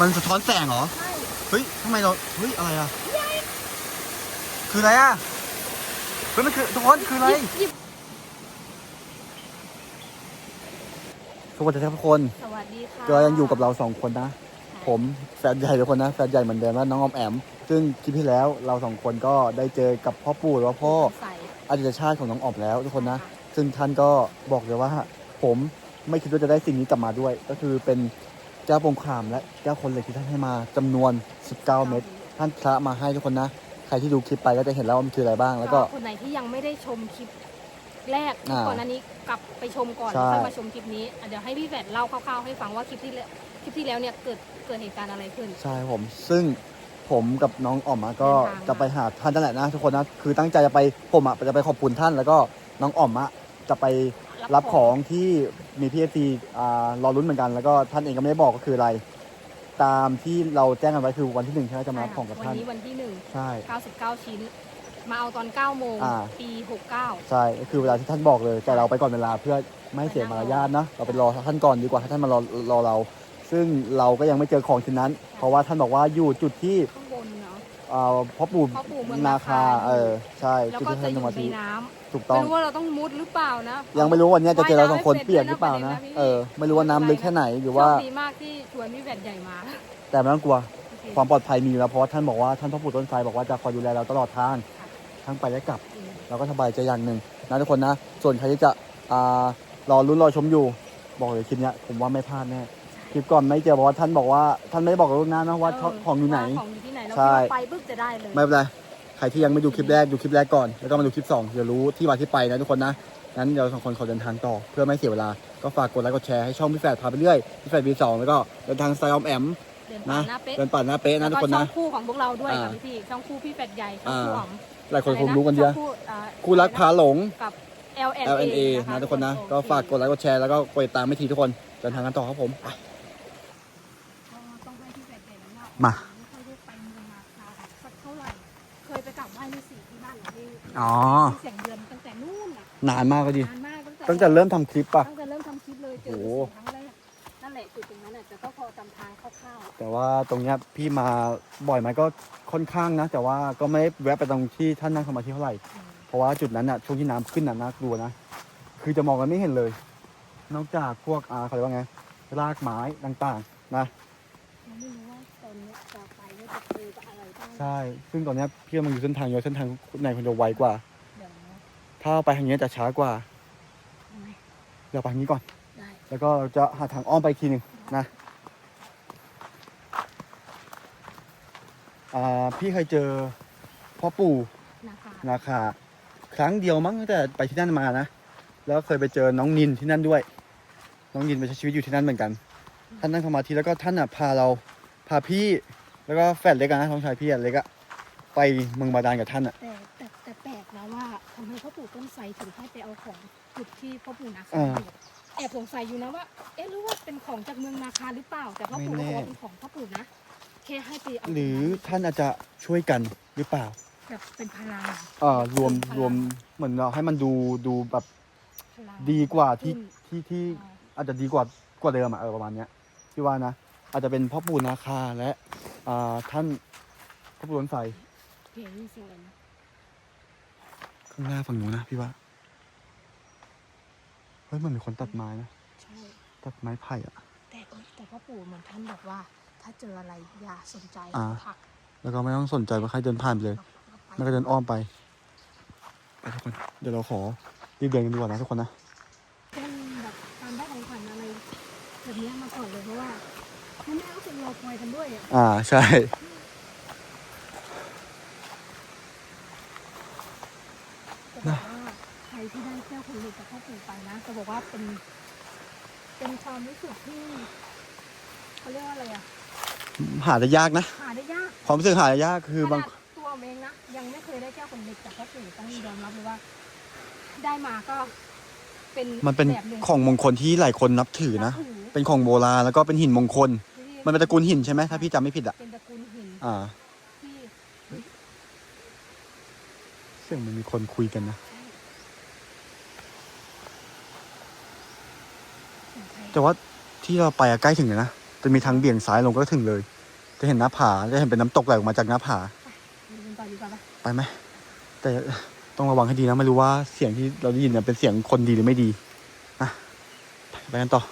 มันสะท้อนแสงเหรอ ใช่เฮ้ยทำไมเรา เฮ้ย อะไรอะ คืออะไรอะเฮ้ยมันคือทุกคนคืออะไร หยิบหยิบสวัสดีครับทุกคนสวัสดีค่ะก็ยังอยู่กับเราสองคนนะ ผมแฟนใหญ่ทุกคนนะ แฟนใหญ่เหมือนเดิมนะน้องออมแอม ซึ่งคลิปที่แล้วเราสองคนก็ได้เจอกับพ่อปู่หรือว่าพ่อใส่อดีตชาติของน้องออมแล้วทุกคนนะ ซึ่งท่านก็บอกเลยว่า ผมไม่คิดว่าจะได้สิ่งนี้กลับมาด้วย ก็คือเป็น แก้วปงครามและแก้วคนเหล็กที่ท่านให้มาจำนวน 19 เม็ดท่านพระมาให้ทุกคนนะ ใครที่ดูคลิปไปก็จะเห็นแล้วว่ามันคืออะไรบ้างแล้วก็คนไหนที่ยังไม่ได้ชมคลิปแรกอ่าก่อนหน้านี้กลับไปชมก่อนใช่แล้วค่อยมาชมคลิปนี้อะเดี๋ยวให้พี่แฟดเล่าคร่าวๆให้ฟังว่าคลิปที่แล้วคลิปที่แล้วเนี่ยเกิดเกิดเหตุการณ์อะไรขึ้น ใช่ผมซึ่งผมกับน้องออมอะก็เดินทางมาจะไปหาท่านนั่นแหละนะทุกคนนะคือตั้งใจจะไปผมอะจะไปขอบคุณท่านแล้วก็น้องออมอะจะไป รับของที่มีพีเอซีอ่ารอรุ้นเหมือนกัน แล้วก็ท่านเองก็ไม่ได้บอกก็คืออะไร ตามที่เราแจ้งกันไว้คือวันที่หนึ่งใช่ไหมจะมารับของกับวันท่านนี้วันที่หนึ่งใช่99ชิ้น มาเอาตอน9โมงอ่า ปี69ใช่ก็คือเวลาที่ท่านบอกเลย แต่เราไปก่อนเวลาเพื่อไม่ให้เสียมารยาทนะ เราไปรอท่านก่อนดีกว่าให้ท่านมารอรอเรา ซึ่งเราก็ยังไม่เจอของชิ้นนั้น เพราะว่าท่านบอกว่าอยู่จุดที่ข้างบนเนาะ เอ่อพ่อปู่พ่อปู่เมืองนานาคาคา เออใช่แล้วจุดก็ที่จะท่านอสยู่มาในธิน้ำ ถูกต้อไม่งรู้ว่าเราต้องมุดหรือเปล่านะ ยังไม่รู้วันเนี้ยจะเจอเราสองคนว่ายน้ำเปียกหรือเปล่านะ ไม่เป็นนะพี่เออ ไม่รู้ว่าน้ำลึกแค่ไหนหรือว่า โชคดีมากที่ชวนพี่แฟดใหญ่มาแต่ไม่ต้องกลัวโอเคความปลอดภัยมีอยู่แล้วเพราะว่าท่านบอกว่าท่านพ่อปู่ต้นไทรบอกว่าจะคอยดูแลเราตลอดทางค่ะทั้งไปและกลับอืมเราก็สบายใจอย่างหนึ่งนะทุกคนนะ ส่วนใครที่จะอ่ารอรุ้นรอชมอยู่ บอกเลยคลิปเนี้ยผมว่าไม่พลาดแน่คลิปก่อนไม่เจอเพราะว่าท่านบอกว่าท่านไม่ได้บอกกับลูกน้านะว่าเของอยู่ไหน ว่าของอยู่ที่ไหนเราใช่ คิดว่าไปปุ๊บจะได้เลยไม่เป็นไร ใครที่ยังไม่ดูคลิปแรกดูคลิปแรกก่อนแล้วก็มาดูคลิปสองเดี๋ยวรู้ที่มาที่ไปนะทุกคนนะงั้นเดี๋ยวสองคนขอเดินทางต่อเพื่อไม่เสียเวลาก็ฝากกดไลค์กดแชร์ให้ช่องพี่แฝดพาไปเรื่อยพี่แฝดวีสองแล้วก็เดินทางสไตล์ออมแอมเดินนะผ่านหน้าเป๊ะเดินป่านหน้าเป๊ะนะทุกคนแล้วนะ ช่องคู่ของพวกเราด้วยอ่า ค่ะพี่พี่ๆช่องคู่พี่แฟดใหญ่ช่องคู่อ่าอ๋อมหลายคนคงรู้กันเยอะช่งคู่อ่าคู่รักพาหลง กับ LNA LNA นะทุกคนนะ ก็ฝากกดไลค์กดแชร์แล้วก็กดติดตามไม่ทีทุกคนเดินทางกันต่อครับผมไปต้องให้พี่แฟดใหญ่แล้วว่ามาไม่ค่ อที่อ๋อที่เสียงเดือนตั้งแต่นู่นน่ะนานมากก็ดี นานมากตั้งแต่ตั้งแต่เริ่มทำคลิปป่ะ ตั้งแต่เริ่มทำคลิปเลยเจอโอ้ฤาโหษีครั้งแรกนั่นแหละจุดตรงนั้นน่ะจะต้องพอจำทางคร่าวแต่ว่าตรงเนี้ยพี่มาบ่อยไหมก็ค่อนข้างนะ แต่ว่าก็ไม่ได้แวะไปตรงที่ท่านนั่งสมาธิเท่าไหร่ ๆอืมเพราะว่าจุดนั้นน่ะช่วงที่น้ำขึ้นน่ะน่ากลัวนะ คือจะมองกันไม่เห็นเลย นอกจากพวกอ่าเขาเรียกว่าไง รากไม้ต่างๆ นะ ใช่ ซึ่งตอนเนี้ยพี่มันอยู่เส้นทางเยอะเส้นทางไหนคนจะไวกว่า เดี๋ยวนะถ้าไปทางเนี้ยจะช้ากว่าเอาไหมเดี๋ยวไปทางนี้ก่อน ได้แล้วก็เราจะหาทางอ้อมไปอีกทีหนึ่งนะอ่าพี่เคยเจอพ่อปู่นะคะนาคาครั้งเดียวมั้งตั้งแต่ไปที่นั่นมานะ แล้วเคยไปเจอน้องนินที่นั่นด้วย น้องนินไปใช้ชีวิตอยู่ที่นั่นเหมือนกัน ท่านนั่งสมาธิแล้วก็ท่านอะพาเรา พาพี่ แล้วก็แฟนเล็กอะนะท้องชายพี่อะเล็กอะไปเมืองบาดาลกับท่านอะแต่แต่แต่แปลกนะว่าทำไมพ่อปู่ต้นไทรถึงให้ไปเอาของจุดที่พ่อปู่นาคาอ่าอยู่แอบสงสัยอยู่นะว่า เอ๊ะหรือว่าเป็นของจากเมืองนาคาหรือเปล่า แต่พ่อปู่ไม่บอกแน่ว่าเป็นของพ่อปู่นะแค่ให้ไปเอาหรือท่านอาจจะช่วยกันหรือเปล่าแบบเป็นพลังเอ่อรวมรวมเหมือนเราให้มันดูดูแบบพลังดีกว่าที่ขึ้นที่ที่อ่าอาจจะดีกว่า กว่าเดิมอะเออประมาณเนี้ยพี่ว่านะ อาจจะเป็นพ่อปู่นาคาและ อ่าท่านพ่อปู่ล้นไฟเพลงนี่สวยนะข้างหน้าฝั่งนู้นนะพี่ว่าเฮ้ยมันมีคนตัดไม้นะใช่ ตัดไม้ไผ่อะแต่เอ้ยแต่พ่อปู่เหมือนท่านบอกว่า ถ้าเจออะไรอย่าสนใจอ่าผลักแล้วก็ไม่ต้องสนใจว่าใครเดินผ่านไปเลยเราไปแล้วก็เดินอ้อมไปไปทุกคนเดี๋ยวเราขอรีบเดินกันดีกว่านะทุกคนนะต้องแบบการได้ของขวัญอะไรแบบเนี้ยมาก่อนเลยเพราะว่า มันไม่เอาเป็นรอคอยกันด้วยอะอ่าใช่ จะบอกว่าใครที่ได้แก้วคนเหล็กจากพ่อปู่ไปนะจะบอกว่าเป็น เป็นความรู้สึกที่เขาเรียกว่าอะไรอะหาได้ยากนะ หาได้ยากความรู้สึกหาได้ยากคือบาง ขนาดตัวผมเองนะยังไม่เคยได้แก้วคนเหล็กจากพ่อปู่ต้องยอมรับเลยว่า ได้มาก็เป็นมันเป็นแบบหงของมงคลที่หลายคนนับถือนะบถือเป็นของโบราณแล้วก็เป็นหินมงคลที่ มันเป็นตระกูลหินใช่ไหมถ้าพี่จำไม่ผิดอะเป็นตระกูลหินอ่าที่เสียงมันมีคนคุยกันนะแต่ว่าที่เราไปอะใกล้ถึงเลยนะจะมีทางเบี่ยงซ้ายลงก็ถึงเลย จะเห็นหน้าผาจะเห็นเป็นน้ำตกไหลออกมาจากหน้าผาดูกันต่อดีกว่าปะไปไหมแต่ต้องระวังให้ดีนะไม่รู้ว่าเสียงที่เราได้ยินเนี่ยเป็นเสียงคนดีหรือไม่ดีนะไปกันต่อ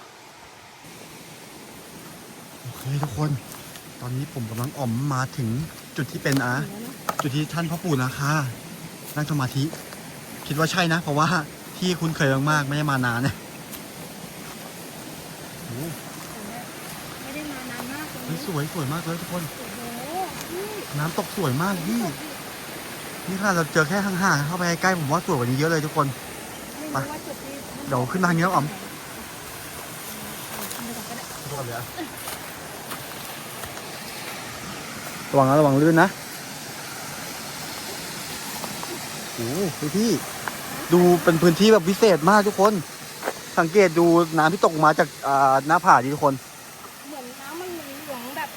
โอเคทุกคน ตอนนี้ผมกำลังอ่อมมาถึงจุดที่เป็นอะถึงแล้วนะจุดที่ท่านพ่อปู่นาคานั่งสมาธิ คิดว่าใช่นะ เพราะว่าที่คุ้นเคยมากๆไม่ได้มานานเนี่ยโอ้โหไม่ได้มานานมากเลยเฮ้ยสวยสวยมากเลยทุกคนโอ้โหนี่น้ำตกสวยมากพี่นี่ค่ะเราเจอแค่ห่างๆเข้าไปใกล้ๆผมว่าสวยกว่านี้เยอะเลยทุกคนไม่รู้ว่าจุดที่เดี๋ยวขึ้นทางนี้แล้วอ๋อมขึ้นไปก่อนก็ได้ทุกคนเลย ระวังนะระวังลื่นนะโอ้โหพี่ ดูเป็นพื้นที่แบบพิเศษมากทุกคน สังเกตดูน้ำที่ตกมาจากอ่าหน้าผาดีทุกคน เหมือนน้ำมันเหลืองๆแบบ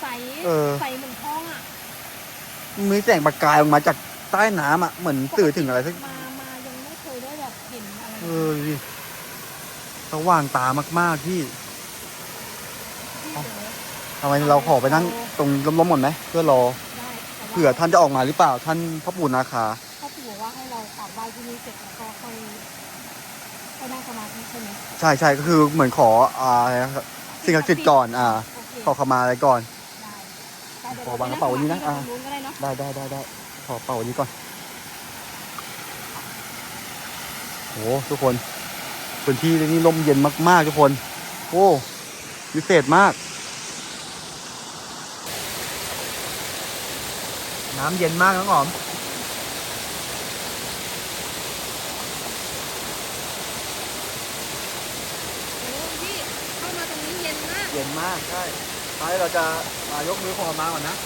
ใสเออ ใสเหมือนทองอะ มีแสงประกายออกมาจากใต้น้ำอะเหมือนสื่อถึงอะไรสัก มา มายังไม่เคยได้แบบเห็นอะไรเออดูดิสว่างตามากๆพี่ที่เจอทำไมเราขอไปนั่ง ตรงล้มๆก่อนไหมเพื่อรอได้แต่ว่าเผื่อท่านจะออกมาหรือเปล่าท่านพ่อปู่นาคา พ่อปู่บอกว่าให้เรากราบไหว้ที่นี่เสร็จแล้วก็ค่อยค่อยนั่งสมาธิใช่ไหมใช่ใช่ก็คือเหมือนขออ่าอะไรนะครับสิ่งศักดิ์สิทธิ์ก่อนอ่า โอเคขอขมาอะไรก่อน ได้ได้ขอวางกระเป๋าไว้นี่นะอ่าอ่านู้นก็ได้เนาะได้ได้ได้ได้ขอเป่าอันนี้ก่อนโอ้ทุกคนพื้นที่นี่ลมเย็นมากๆทุกคน โอ้วิเศษมาก น้ำเย็นมากน้องหอม โอ้พี่เข้ามาตรงนี้เย็นมาก เย็นมากใช่ไปเราจะมายกมือขอมาก่อนนะ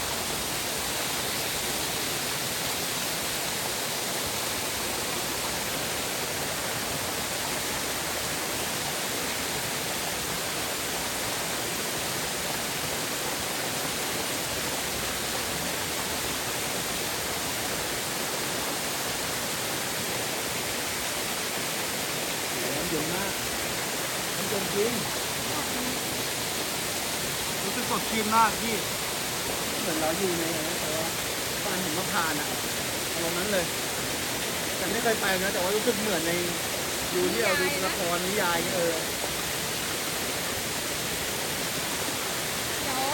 น้ำเย็นมากน้ำเย็น จริงรู้สึกสดชื่นมากพี่ เหมือนเราอยู่ในอะไรนะแต่ว่าบ้านหินมะพร้านต์อะอารมณ์นั้นเลยแต่ไม่เคยไปนะแต่ว่ารู้สึกเหมือนในดูที่เราดูละครนิยายเออเดี๋ยว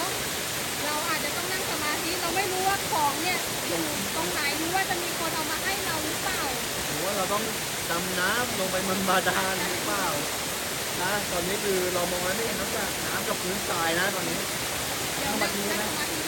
เราอาจจะต้องนั่งสมาธิเราไม่รู้ว่าของเนี่ยอยู่ตรงไหนหรือว่าจะมีคนเอามาให้เราหรือเปล่า หรือว่าเราต้องดำน้ำลงไปมันบาดาลหรือเปล่า นะ ตอนนี้คือเรามองไม่เห็นน้ำจากน้ำกับพื้นทรายนะตอนนี้ เดี๋ยวนั่งนั่งสมาธิดี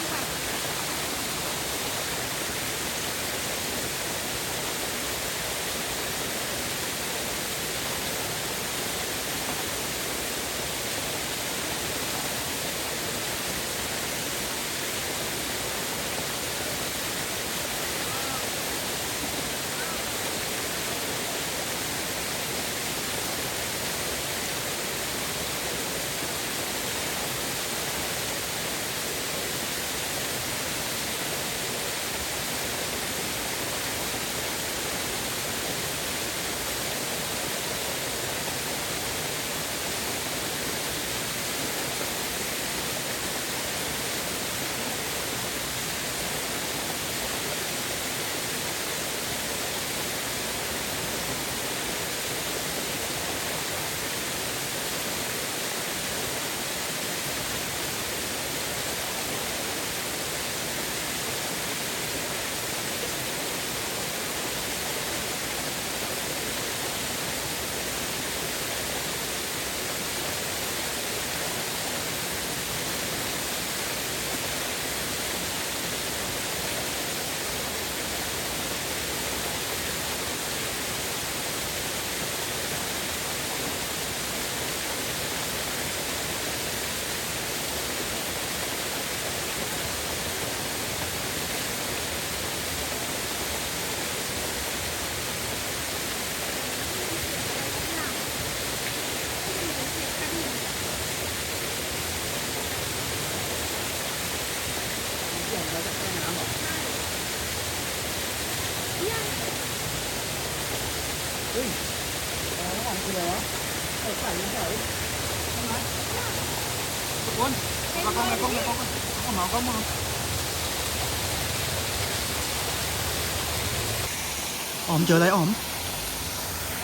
อ๋อมเจออะไรอ๋อม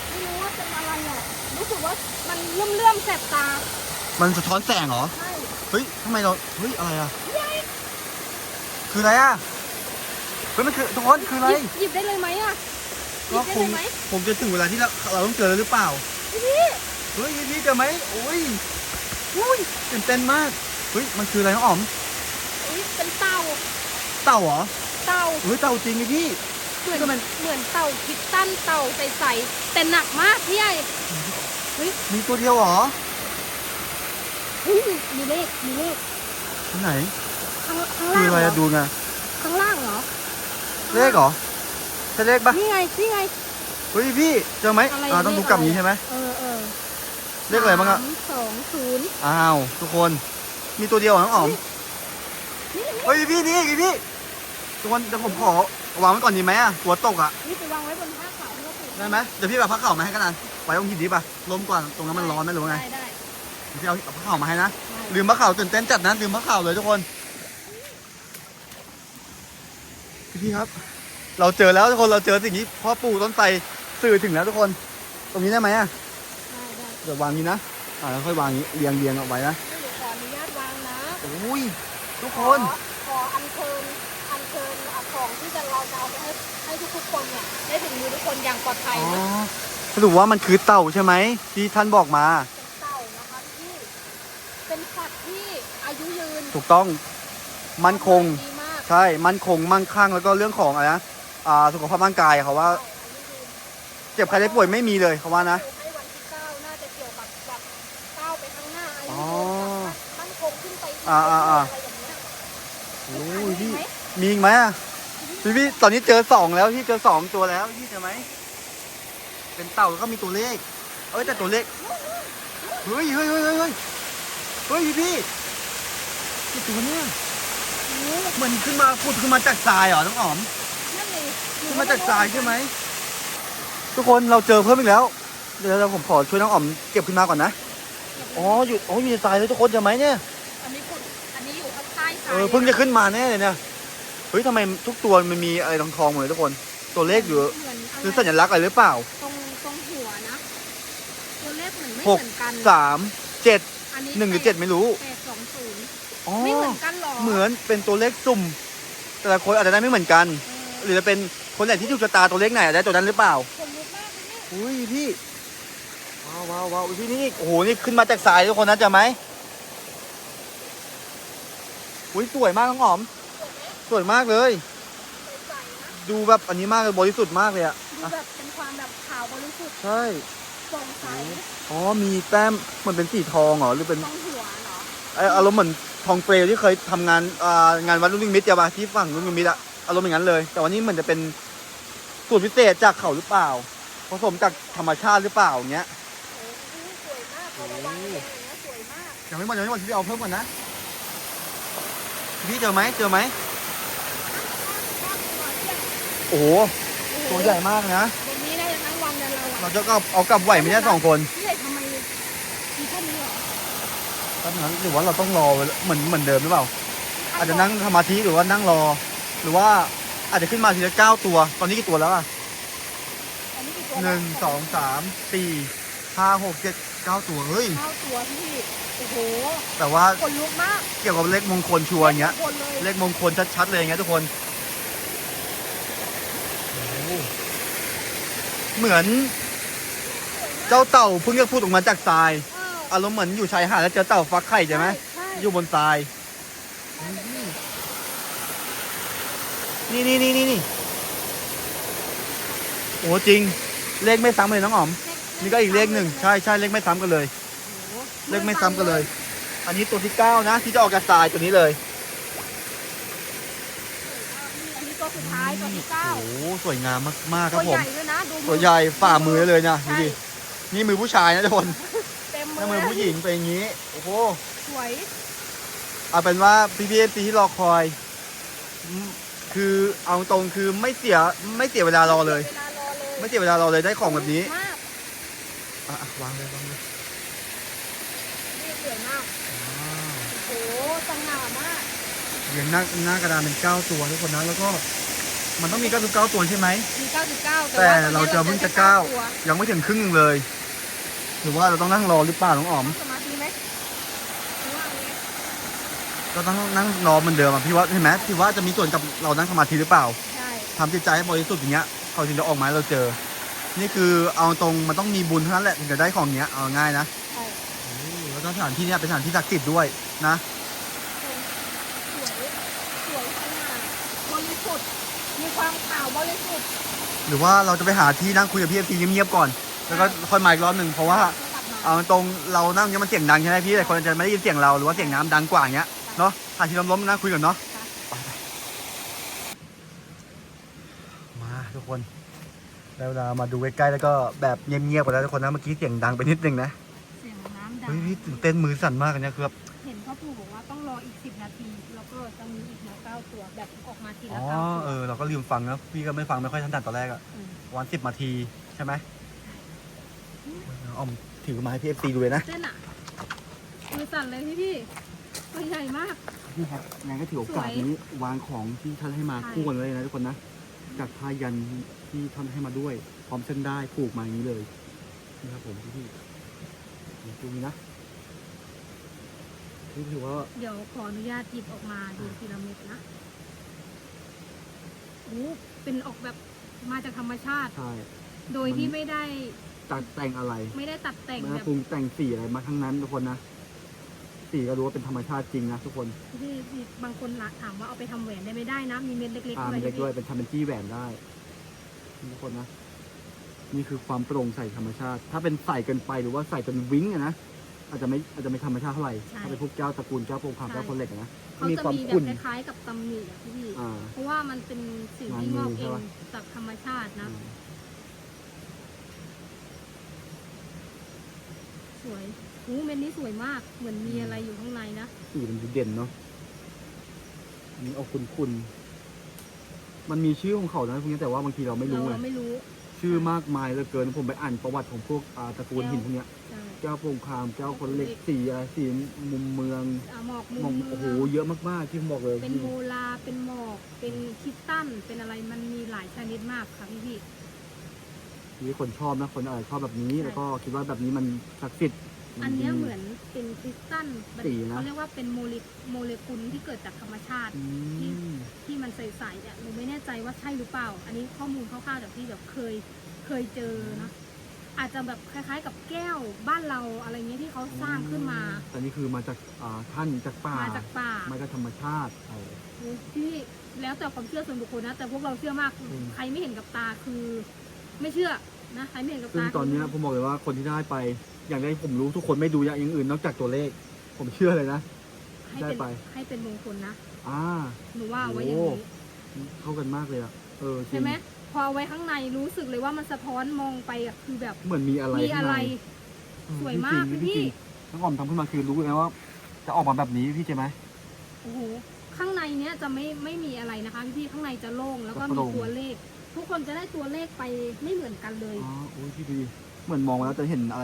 ไม่รู้ว่าเป็นอะไรอะ รู้สึกว่ามันเลื่อมเลื่อมๆแสบตา มันสะท้อนแสงเหรอ ใช่เฮ้ยทำไมเรา เฮ้ย อะไรอะคืออะไรอะเฮ้ยมันคือทุกคนคืออะไรหยิบหยิบได้เลยไหมอะหยิก็บได้คเลงยไหมผมจะถึงเวลาที่เราเราต้องเจอแล้วหรือเปล่า พี่เฮ้ยพี่เจอไหมโอ้ยอุ้ยตื่นเต้นมาก เฮ้ย มันคืออะไรน้องอ๋อม อุ๊ยเป็นเต่า เต่าเหรอเต่า เฮ้ย เต่าจริงไงพี่ เหมือนก็มันเหมือนเต่าคิดตั้นเต่าใสๆแต่หนักมากพี่ใหญ่มีตัวเดียวเหรอเฮ้ยมีมีเลขมีเลขที่ไหนข้างข้างคือล่างอะไรเหรอะอดูไงข้างล่างเหรอเลขเหรอใช่เลขปะนี่ไงนี่ไง เฮ้ยพี่เจอไหมอะไรอ่าต้องเลดูขกลับอะไรนี้ใช่ไหมเออเออเลขอะไรบ้างอะสามสองศูนย์อ้าวทุกคน มีตัวเดียวเหรอน้องอ๋อมนี่นี่เฮ้ยพี่นี่อีกพี่ ทุกคนเดี๋ยวผมขอวางไว้ก่อนดีไหมอะตัวตกอะนี่ไปวางไว้บนผ้าขาวที่เราปลูกได้ไหมเดี๋ยวพี่แบบพักเข่ามาให้กันนะไว้ตรงหินดีป่ะลมกว่าตรงนั้นมันร้อนไหมหรือว่าไงได้ได้เดี๋ยวพี่เอาเอาพักเข่ามาให้นะได้ลืมพักเข่าตื่นเต้นจัดนะลืมพักเข่าเลยทุกคนพี่ครับ เราเจอแล้วทุกคนเราเจอสิ่งนี้พ่อปู่ต้นไทรสื่อถึงแล้วทุกคน ตรงนี้ได้ไหมอะได้ได้เดี๋ยววางนี้นะอ่าแล้วค่อยวางนี้เรียงเรียงเอาไว้นะเดี๋ยวขออนุญาตวางนะโอ้ยทุกขคอนขออัญเชิญอัญเชิญเอา ของที่จะเราจะเอาไปให้ให้ทุกๆคนเนี่ยได้ถึงมือทุกคนอย่างปลอดภัยอ๋อนะสรุปว่ามันคือเต่าใช่ไหมที่ท่านบอกมา เป็นเต่านะคะพี่เป็นสัตว์ที่อายุยืนถูกต้องมั่นคง ดีมากใช่มั่นคงมั่งคั่งแล้วก็เรื่องของอะไรนะอ่าสุขภาพร่างกายเขาว่าเจ็บใครได้ป่วยไม่มีเลยเขาว่านะ ให้วันที่เก้าน่าจะเกี่ยวกับแบบก้าวไปข้างหน้าอายุอ๋อยืนแบบมั่นคงขึ้นไปอีกอ่าอ่าอ่าอะไรอย่างเงี้ยโอ้ยพี่ไหมมีอีกไหมอะ พี่พี่ตอนนี้เจอสองแล้วพี่เจอสองตัวแล้วพี่เจอไหมเป็นเต่าแล้วก็มีตัวเลข เอ้ยแต่ตัวเลขเฮ้ยเฮ้ยเฮ้ยเฮ้ยเฮ้ยเฮ้ยพี่พี่กี่ตัวเนี่ยโอ้เหมือนขึ้นมาพุดขึ้นมาจากทรายเหรอน้องอ๋อมนั่นเลยขึ้นมาจากทรายใช่ไหมทุกคนเราเจอเพิ่มอีกแล้ว เดี๋ยวเราผมขอช่วยน้องอ๋อมเก็บขึ้นมาก่อนนะอ๋ออยู่อ๋ออยู่ในทรายเลยทุกคนเจอไหมเนี่ยอันนี้คุณอันนี้อยู่ข้างใต้ทรายเออเพิ่งจะขึ้นมาแน่เลยเนี่ย เฮ้ยทำไมทุกตัวมันมีอะไรทองทองๆหมดเลยทุกคน ตัวเลขอยู่เหมือนอะไรคือสัญลักษณ์อะไรหรือเปล่าตรงตรงหัวนะ ตัวเลขเหมือนไม่หกเหมือนกันสามเจ็ดอันนี้หนึ่งหรือเจ็ดไม่รู้แปดสองศูนย์อ๋อไม่เหมือนกันหรอเหมือนเป็นตัวเลขสุ่ม แต่ละคนอาจจะได้ไม่เหมือนกัน เออหรือจะเป็นคนไหนที่ถูกชะตาตัวเลขไหนอาจจะได้ตัวนั้นหรือเปล่าคนลุกมากเลยเนี่ยอุ้ยพี่ว้าวว้าวว้าวพี่นี่โอ้โหนี่ขึ้นมาจากทรายทุกคนนะจะไหมอุ้ยสวยมากน้องหอม สวยมากเลย ใสๆนะดูแบบอันนี้มากเลยบริสุทธิ์มากเลยอะดูแบบเป็นความแบบขาวบริสุทธิ์ใช่โปร่งใสอ๋อมีแต้มเหมือนเป็นสีทองเหรอหรือเป็น ตรงหัวเหรอไออารมณ์เหมือนทองเปลวที่เคยทำงานอ่างานวัดรุ่งมิตรจะมาที่ฝั่งรุ่งมิตรอะอารมณ์อย่างนั้นเลย แต่วันนี้เหมือนจะเป็นสูตรพิเศษจากเขาหรือเปล่า ผสมจากธรรมชาติหรือเปล่าอย่างเงี้ยโอ้โหสวยมากพอมาวางเรียงอย่างเงี้ยสวยมากยังไม่หมดยังไม่หมดพี่เอาเพิ่มก่อนนะพี่เจอไหมเจอไหม โอ้โหตัวใหญ่มากนะวันนี้ได้ทั้งวันเลยเราอะเราจะก็เอากลับไหวไหมเนี่ยสองคนพี่ใหญ่ทำไมมีแค่นี้เหรอตอนนั้นหรือว่าเราต้องรอไว้เหมือนเหมือนเดิมหรือเปล่า อาจจะนั่งสมาธิหรือว่านั่งรอ หรือว่าอาจจะขึ้นมาทีละเก้าตัว ตอนนี้กี่ตัวแล้วอะอันนี้กี่ตัวหนึ่งสองสามสี่ห้าหกเจ็ดเก้าตัวเฮ้ยเก้าตัวพี่โอ้โหแต่ว่าคนลุกมากเกี่ยวกับเลขมงคลชัวร์อย่างเงี้ย คนเลยเลขมงคลชัดๆเลยอย่างเงี้ยทุกคนโอ้โห เหมือน เจ้าเต่าเพิ่งจะพูดออกมาจากทรายเอออารมณ์เหมือนอยู่ชายหาดแล้วเจอเต่าฟักไข่ใช่ไหม ใช่ อยู่บนทราย นี่นี่นี่นี่นี่โอ้จริง เลขไม่ซ้ำเลยน้องอ๋อม นี่ก็อีกเลขหนึ่ง ใช่ใช่เลขไม่ซ้ำกันเลยโอ้โหเลขไม่ซ้ำกันเลย อันนี้ตัวที่เก้านะ ที่จะออกจากทรายตัวนี้เลย อันนี้ตัว สุดท้ายตัวที่เก้าโอ้สวยงามมากๆคตัรัวบผใหมญ่ด้วยนะดูมือตัวใหญ่ฝ่ามือเลยนะดูใช่ดินี่มือผู้ชายนะทุกคนเต็มมืถ้ามือผู้หญิงเป็นอย่างนี้ โอ้โห สวยเอาเป็นว่าพี่พีเอซีที่รอคอยอืมคือเอาตรงคือไม่เสียไม่เสียเวลารอเลยเวลารอเลยไม่เสียเวลารอเลยได้ของแบบนี้มากอะอะวางเลยวางเลยนี่สวยมาก ว้าวโอ้โหสง่ามาก เหรียญหน้าหน้ากระดานเป็นเก้าตัวทุกคนนะแล้วก็มันต้องมีเก้าสิบเก้าตัวใช่ไหม มี 99 แต่ว่าเราเจอเพิ่งจะแค่เก้าตัวยังไม่ถึงครึ่งหนึ่งเลย หรือว่าเราต้องนั่งรอหรือเปล่าน้องอ๋อม สมาธิไหมหรือว่าไงก็ต้องนั่งรอเหมือนเดิมอะพี่ว่าเห็นไหมพี่ว่าจะมีส่วนกับเรานั่งสมาธิหรือเปล่าใช่ทำจิตใจให้บริสุทธิ์อย่างเงี้ยเขาถึงจะออกมาให้เราเจอ นี่คือเอาตรงมันต้องมีบุญเท่านั้นแหละถึงจะได้ของเนี้ยเอาง่ายนะใช่โอ้แล้วก็สถานที่เนี้ยเป็นสถานที่ศักดิ์สิทธิ์ด้วยนะ สวยสวยสง่าบริสุทธิ์ มีความขาวบริสุทธิ์หรือว่าเราจะไปหาที่นั่งคุยกับพี่เอฟซีเงียบๆก่อน แล้วก็ค่อยมาอีกรอบหนึ่งเพราะว่ากลับมาเอาตรงเรานั่งเนี้ยมันเสียงดังใช่ไหมพี่แต่คนจะไม่ได้ยินเสียงเราหรือว่าเสียงน้ำดังกว่าอย่างเงี้ยเนาะหาที่ล้มๆนั่งคุยกันเนาะค่ะมาทุกคนได้เวลามาดูใกล้ๆแล้วก็แบบเงียบๆไปแล้วทุกคนนะเมื่อกี้เสียงดังไปนิดนึงนะเสียงน้ำดังเฮ้ยพี่ตื่นเต้นมือสั่นมากเลยเนี่ยคือแบบ เห็นพ่อปู่บอกว่าต้องรออีก10นาที แล้วก็จะมีอีกนะ 9ตัวแบบออกมาทีอ๋ละอเก้าตัว เออ เราก็ลืมฟังนะพี่ก็ไม่ฟังไม่ค่อยทันตัดตอนแรกอะมวันสิบนาทีใช่ไหมอ้อมถือมาให้พี่เอฟซีดูเลยนะเต้นอะมือสั่นเลยพี่พี่ตัวใหญ่มาก นี่ครับงานก็ถือโอกาสนี้วางของที่ท่านให้มาใช่ คู่กันเลยนะทุกคนนะจากพายันที่ท่านให้มาด้วย พร้อมเส้นได้ผูกมาอย่างนี้เลย นี่ครับผมพี่พี่ดูนี่นะ นี่ถือว่าเดี๋ยวขออนุญาตหยิบออกมาดูทีละเม็ดนะโอ้เป็นออกแบบมาจากธรรมชาติ ใช่โดยที่ไม่ได้ตัดแต่งอะไร ไม่ได้ตัดแต่งไม่แบได้บปรุงแต่งสีอะไรมาทั้งนั้นทุกคนนะสีก็รู้ว่าเป็นธรรมชาติจริงนะทุกคนที่ที่บางคนถามว่าเอาไปทำแหวนได้ไม่ได้นะ มีเม็ดเล็กๆตามด้วยเล็กพี่ด้วยเป็นทำเป็นจี้แหวนได้นี่ทุกคนนะนี่คือความโปร่งใสธรรมชาติ ถ้าเป็นใส่เกินไปหรือว่าใส่จนวิ้งอะนะ อาจจะไม่อาจจะไม่ธรรมชาติเท่าไหร่ถ้าเป็นพวกแก้วตระกูลแก้วโปร่งคำแก้วคนเหล็กอะนะเขามีจะความมีแบขุ่บนคล้ายๆกับตำหนิอะพี่ อ่า เพราะว่ามันเป็นสิ่งที่งอกงานมือเอใช่งปะจากธรรมชาตินะ สวยอู้เม็ดนี้สวยมาก เหมือนมีอะไรอยู่ข้างในนะ สีมันดูเด่นเนาะอันนี้เอาคุณคุณ มันมีชื่อของเขานะพวกนี้แต่ว่าบางทีเราไม่เรารู้ไงเราไม่รู้ ชื่อมากมายเหลือเกินผมไปอ่านประวัติของพวกอ่าตระกูลแก้วหินพวกเนี้ยใช่แก้วโปร่งคามแก้วคนเหล็กสีอะไรสีมุมเมืองอะหมอกมุมองมโอ้โหเมืองเยอะมากๆที่ผมบอกเลยเป็นโมลาเป็นหมอก เป็นคิตตัน เป็นอะไรมันมีหลายชนิดมากค่ะพี่พี่ มีคนชอบนะคนอะไรชอบแบบนี้ใช่แล้วก็คิดว่าแบบนี้มันศักดิ์สิทธิ์ อันเนี้ยดีเหมือนเป็นคริสตัลมันสีนะ เขาเรียกว่าเป็นโมเลโมเลกุลที่เกิดจากธรรมชาติ อืม ที่มันใสๆเนี่ยหนูไม่แน่ใจว่าใช่หรือเปล่า อันนี้ข้อมูลคร่าวๆจากที่แบบเคยเคยเจอนะอาจจะแบบคล้ายๆกับแก้วบ้านเราอะไรเงี้ยที่เขาสร้างขึ้นมาแต่นี่คือมาจากอ่าท่านจากป่ามาจากป่ามาจากธรรมชาติเออโอ้ยที่แล้วแต่ความเชื่อส่วนบุคคลนะ แต่พวกเราเชื่อมากอืม ใครไม่เห็นกับตาคือ ไม่เชื่อนะใครไม่เห็นกับซึ่งตาตอนเนี้ยผมบอกเลยว่าคนที่ได้ไป อย่างที่ผมรู้ทุกคนไม่ดูอย่างอื่นนอกจากตัวเลข ผมเชื่อเลยนะ ให้ได้เป็นไป ให้เป็นมงคลนะอ่า หนูว่าเอาไว้อย่างนี้ เข้ากันมากเลยอะเออจริใช่งไหมพอเอาไว้ข้างในรู้สึกเลยว่ามันสะท้อนมองไปอะคือแบบเหมือนมีอะไรมีอะไรข้างในสวยมากจริงๆพี่ จริงๆน้องออมทำขึ้นมาคือรู้เลยนะว่า จะออกมาแบบนี้พี่ใช่ไหม โอ้โหข้างในเนี้ยจะไม่ไม่มีอะไรนะคะพี่ๆข้างในจะโล่งแล้วก็จะโปมีร่ง ตัวเลข ทุกคนจะได้ตัวเลขไปไม่เหมือนกันเลย อ๋อโอ้ยพี่ดีเหมือนมองมาแล้วจะเห็นอะไร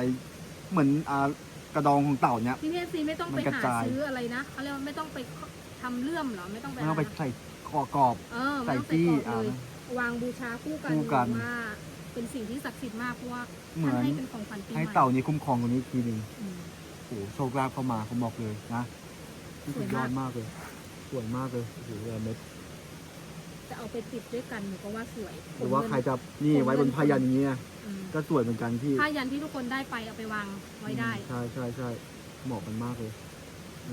เหมือนอ่ากระดองของเต่าเนี้ยพี่พีซีไม่ต้องมัไปนกระหาจาย ซื้ออะไรนะเขาเรียกว่าไม่ต้องไปทำเลื่อมเหรอไม่ต้องไปไม่ต้องไปะรนะใส่คอกรอบ เออใส่ไม่ต้องไปจี้กรอบอ่าเลยวางบูชาคู่กันคู่กัน ว่าเป็นสิ่งที่ศักดิ์สิทธิ์มากเพราะว่าเหมืท่าอนนให้เป็นของขวัญปีใหให้ม่เต่านี้คุ้มครองตรงนี้อีกทีหนึ่งอืม โอ้โหโชคลาภเข้ามาผมบอกเลยนะนี่สสุวยดยมากอดมากเลย สวยมากเลยโอ้โหเรือเม็ด จะเอาไปติดด้วยกันหนูก็ว่าสวยหรือว่าใครจะนี่ไว้บนพายันอย่างเงี้ยอืมก็สวยเหมือนกันพี่ผ้ายันที่ทุกคนได้ไปเอาไปวางไว้ได้ ใช่ใช่ใช่เหมาะกันมากเลย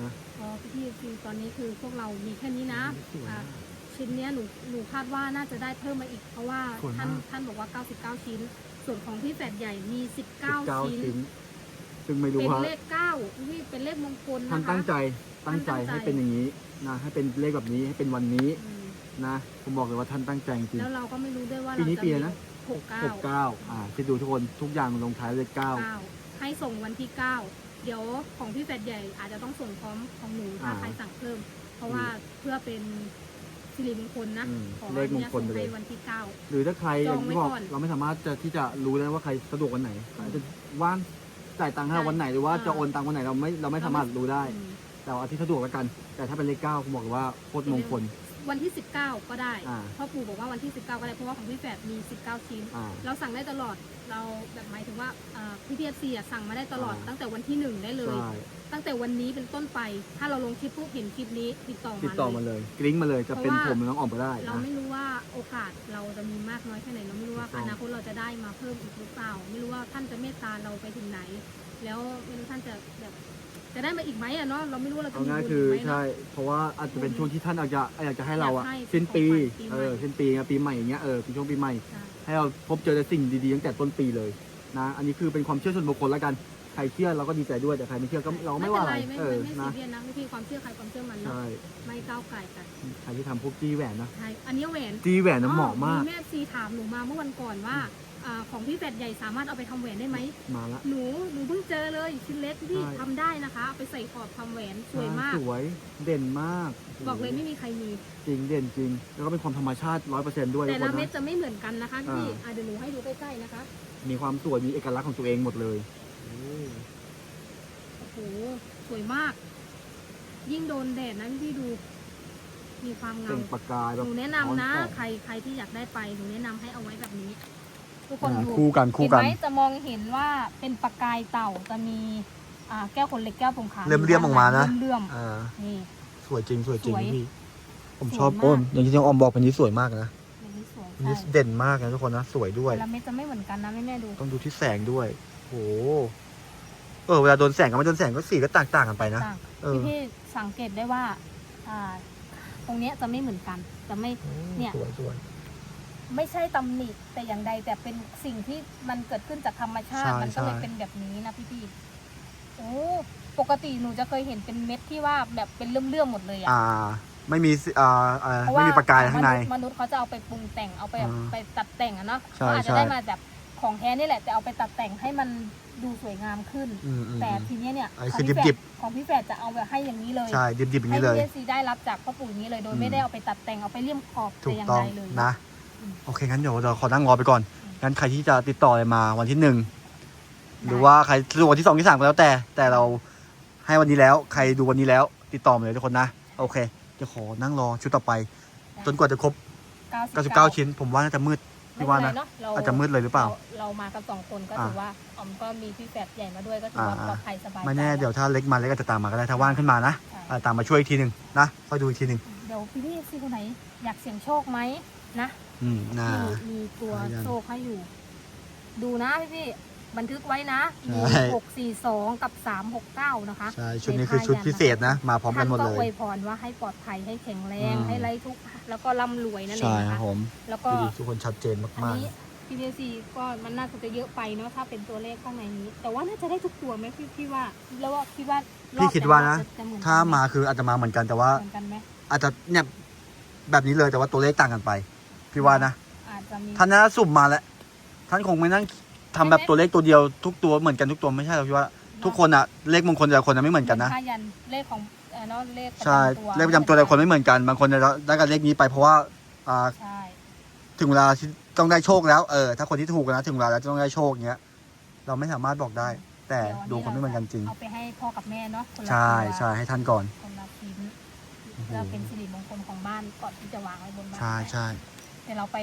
นะพอพี่พีตอนนี้คือพวกเรามีแค่นี้นะสวยอะมาก ชิ้นเนี้ยหนูหนูคาดว่าน่าจะได้เพิ่มมาอีก เพราะว่าสวยท่านมากท่านบอกว่า 99 ชิ้น ส่วนของพี่แฝดใหญ่มีสิบ19 เก้าชิ้น ชิ้น ซึ่งไม่รู้เป็นว่าเลข9นี่เป็นเลขมงคลท่านนะคะตั้งใจตั้งใจท่านตั้งใจให้เป็นอย่างนี้นะให้เป็นเลขแบบนี้ให้เป็นวันนี้ อืม นะ ผมบอกเลยว่าท่านตั้งใจจริง แล้วเราก็ไม่รู้ด้วยว่าปีเรานี้จะปีมีอะไรนะ หกเก้าหกเก้าอ่าคิดดูทุกคนทุกอย่างลงท้ายเลขเก้า เก้าให้ส่งวันที่9เดี๋ยวของพี่แฝดใหญ่อาจจะต้องส่งพร้อมของหนูถ้าอ่าใครสั่งเพิ่ม เพราะว่าเพื่อเป็นสิริมงคลนะอืมขอเลขมงคลส่งไปเลย ให้วันที่9หรือถ้าใครจองไว้บอกก่อนเราไม่สามารถจะที่จะรู้ได้ว่าใครสะดวกวันไหนอาจจะว่างจ่ายตังค์ให้เราใช่วันไหนหรือว่าอ่า จะโอนตังค์วันไหนเราไม่เราไม่สามารถรู้ได้ อืม แต่ว่าอาที่สะดวกแล้วกัน แต่ถ้าเป็นเลขเก้าผมบอกเลยว่าโคตรมงคล วันที่ 19 ก็ได้อ่าพ่อปู่บอกว่าวันที่ 19 ก็ได้เพราะว่าของพี่แฝดมี 19 ชิ้น อ่าเราสั่งได้ตลอดเราแบบหมายถึงว่าพี่พีเอฟซีสั่งมาได้ตลอดอ่า ตั้งแต่วันที่หนึ่งได้เลย ใช่ตั้งแต่วันนี้เป็นต้นไป ถ้าเราลงคลิปปุ๊บเห็นคลิปนี้ติดต่อติดมาต่อเลมายเลย กริ้งมาเลยจะเป็นเพผราะว่า มหรือน้องออมก็ได้เรานะ ไม่รู้ว่าโอกาสเราจะมีมากน้อยแค่ไหนเราไม่รู้ว่าถูกต้ออง นาคตเราจะได้มาเพิ่มอีกหรือเปล่า ไม่รู้ว่าท่านจะเมตตาเราไปถึงไหน แล้วไม่รู้ท่านจะแบบ จะได้มาอีกไหมอะเนาะเราไม่รู้ว่าเราจะเอามีง่ายบุญคืออีกไหมใช่เนาะเพราะว่าอาจจะเป็นช่วงที่ท่านอยากจะอยากจะให้เราอะอยากให้สิ้นปีของขวัญปีใหม่ เออสิ้นปีไงปีใหม่อย่างเงี้ยเออเป็นช่วงปีใหม่ ใช่ให้เราพบเจอแต่สิ่งดีๆตั้งแต่ต้นปีเลยนะอันนี้คือเป็นความเชื่อส่วนบุคคลแล้วกันใครเชื่อเราก็ดีใจด้วยแต่ใครไม่เชื่อก็เราไม่ว่าอะไรไม่เอเป็นอไรไม่ไม่นะซีเรียสนะพี่ความเชื่อใครความเชื่อมันเนาะใช่ไม่ก้าวไก่กันใครที่ทำพวกจี้แหวนนะใช่อันนี้แหวน จี้แหวนน้ำเหมาะมาก แม่ซีถามหนูมาเมื่อวันก่อนว่าอ่าของพี่แฝดใหญ่สามารถเอาไปทำแหวนได้ไหม มาละ หนูหนูเพิ่งเจอเลยชิ้นเล็กที่ใช่ ทำได้นะคะเอาไปใส่ขอบทำแหวนสวยมาก สวยเด่นมากบอกเลยไม่มีใครมี จริงเด่นจริง แล้วก็เป็นความธรรมชาติร้อยเปอร์เซ็นต์ด้วยทุแต่กคละนเม็ดนะ จะไม่เหมือนกันนะคะพี่อ่า อะเดี๋ยวหนูให้ดูใกล้ๆนะคะมีความสวยมีเอกลักษณ์ของตัวเองหมดเลย โอ้โหสวยมาก ยิ่งโดนแดดนะพี่ดู มีความเปเงาล่งประกายแบบหนูแนะนำนะ ร้อนแสงใครใครที่อยากได้ไปหนูแนะนำให้เอาไว้แบบนี้ ทุกคนอ่าดูคู่กันคู่กันเห็นไหมจะมองเห็นว่าเป็นประกายเต่าจะมีอ่าแก้วขนเหล็กแก้วผงขาวเลื่อมๆออกมานะเลื่อมอ่าๆนี่ สวยจริงสวยจริงสวยพี่ผมสวยชอบมากโอ้มอย่างที่น้องออมบอกเป็นนี้สวยมากนะอย่างนี้สวยอันนี้ใช่เด่นมากนะทุกคนนะสวยด้วย แต่ละเม็ดจะไม่เหมือนกันนะแม่แม่ๆดู ต้องดูที่แสงด้วยโหเออเวลาโดนแสงกับไม่โดนแสงก็สีก็ต่างๆกันไปนะต่าง เออพี่พี่สังเกตได้ว่าอ่า ตรงเนี้ยจะไม่เหมือนกัน จะไม่ เนี่ย สวยสวย ไม่ใช่ตำหนิแต่อย่างใดแต่เป็นสิ่งที่มันเกิดขึ้นจากธรรมชาติ ใช่มันก็เลยใช่ เป็นแบบนี้นะพี่พี่ๆโอ้ปกติหนูจะเคยเห็นเป็นเม็ดที่ว่าแบบเป็นเลื่อมๆหมดเลยอะอ่า ไม่มีสิอ่าอ่าเพราะไม่ว่ามีประกายข้างในมนุษย์มนุษย์เขาจะเอาไปปรุงแต่งเอาไปแบบอ่าไปตัดแต่งอะเนาะใช่เขาอาจจะใช่ ได้มาแบบของแท้นี่แหละแต่เอาไปตัดแต่งให้มันดูสวยงามขึ้น อืมอืม แต่ทีเนี้ยเนี่ยอันนี้ขคือองพี่แฝดิดบของพี่แฝดจะเอาแบบให้อย่างนี้เลยใช่ดิบๆอย่างให้นี้เลยพีเอซีได้รับจากพ่อปู่อย่างนี้เลย โดยอืมไม่ได้เอาไปตัดแต่งเอาไปเลี่ยมขอบถูแต่กอย่างต้อใดงเลยนะอืม โอเคงั้นเดี๋ยวเราขอนั่งรอไปก่อนอืมงั้นใครที่จะติดต่ออะไรมาวันที่หนึ่งหรือว่าใครสะดวกวันที่สองที่สามก็แล้วแต่ แต่เราให้วันนี้แล้ว ใครดูวันนี้แล้วติดต่อมาเลยทุกคนนะ โอเคเดี๋ยวขอนั่งรอชุดต่อไป จนกว่าจะครบ 99 ชิ้น ผมว่าน่าจะมืดพี่ว่านะไม่เป็ไรเรอาจจะมืดเลยหรือเปล่า เรามากันสองคนก็อ่าถือว่าอ๋อมก็มีพี่แฝดใหญ่มาด้วยก็ถือว่าอ่าปลอดภัยสบายใจไม่แน่เดี๋ยวถ้าเล็กมาเล็กอาจจะตามมาก็ได้ถ้าว่างขึ้นมานะใช่อ่าตามมาช่วยอีกทีหนึ่งนะค่อยดูอีกทีหนึ่งเดี๋ยวพี่พี่ซีคนไหนอยากเสี่ยงโชคไหมนะ อืมน่า มีมีตัวอ่ายังโชคให้อยู่ ดูนะพี่พี่บันทึกไว้นะมีใช่หกสี่สองกับสามหกเก้านะคะใช่ชุดนี้คือชุดพิเศษนะ มาพร้อมกันหมดเลท่านก็อวยยพรว่าให้ปลอดภัยให้แข็งแรง อืม ให้ไร้ทุกข์แล้วก็ร่ำรวยนั่นเอใช่งนะครัคะบผมแล้วก็ดูดิทุกคนชัดเจนอันมากนี้ PBC ก็มันน่าจะเยอะไปเนาะถ้าเป็นตัวเลขข้างในนี้ แต่ว่าน่าจะได้ทุกตัวไหมพี่พี่ว่า แล้วว่าคิดว่ารอบพี่คิดว่านะ แต่ลจจเหมือนๆกันถ้าไหมาคืออาจจะมาเหมือนกันแต่ว่า เหมือนกันไหมอาจจะเนี่ยแบบนี้เลยแต่ว่าตัวเลขต่างกันไป พี่ว่านะอาจจะมีท่านน่าสุ่มมาแล้วท่านคงไม่นั่งทำแบบตัวเลขตัวเดียวทุกตัวเหมือนกันทุกตัวไม่ใช่หรอกพี่ว่า ทุกคนอะเลขมงคลแต่ละคนอะไม่เหมือนกันนะ ผ้ายันเลขของเอ่อเนาะเลขประใช่จำตัวเลขประจำตัวแต่ละคนไม่เหมือนกันบางคนจะได้กับเลขนี้ไปเพราะว่าอ่า ใช่ถึงเวลาที่ต้องได้โชคแล้วเออถ้าคนที่ถูกนะถึงเวลาแล้วจะต้องได้โชคเงี้ย เราไม่สามารถบอกได้ แต่ดวงคนไม่เหมือนกันจริง เอาไปให้พ่อกับแม่เนาะคนละใช่ตัวใช่ให้ท่านก่อน คนละชิ้นโอ้โห เพื่อเป็นสิริมงคลของบ้านก่อนที่จะวางไว้บนบ้านใช่ใช่ เดี๋ยวเราไป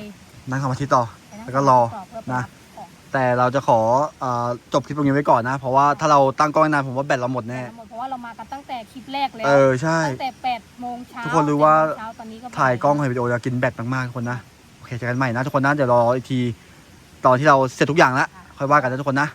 นั่งสมาธิต่อ ไปนั่งแล้วก็รอต่เพื่อไปนะ รับของแต่เราจะขอเอ่อจบคลิปตรงนี้ไว้ก่อนนะ เพราะว่าถ้าเราตั้งกล้องนานผมว่าแบตเราหมดแน่หมดเพราะว่าเรามากันตั้งแต่คลิปแรกแล้วเออใช่ ตั้งแต่แปดโมงเช้าทุกคนรู้ว่า เจ็ดโมงเช้าตอนนี้ก็ถ่ายกล้องถ่ายวิดีโอจะกินแบตมากๆทุกคนนะ โอเคเจอกันใหม่นะทุกคนนะ เดี๋ยวรออีกที ตอนที่เราเสร็จทุกอย่างแล้วค่อยว่ากันนะทุกคนนะ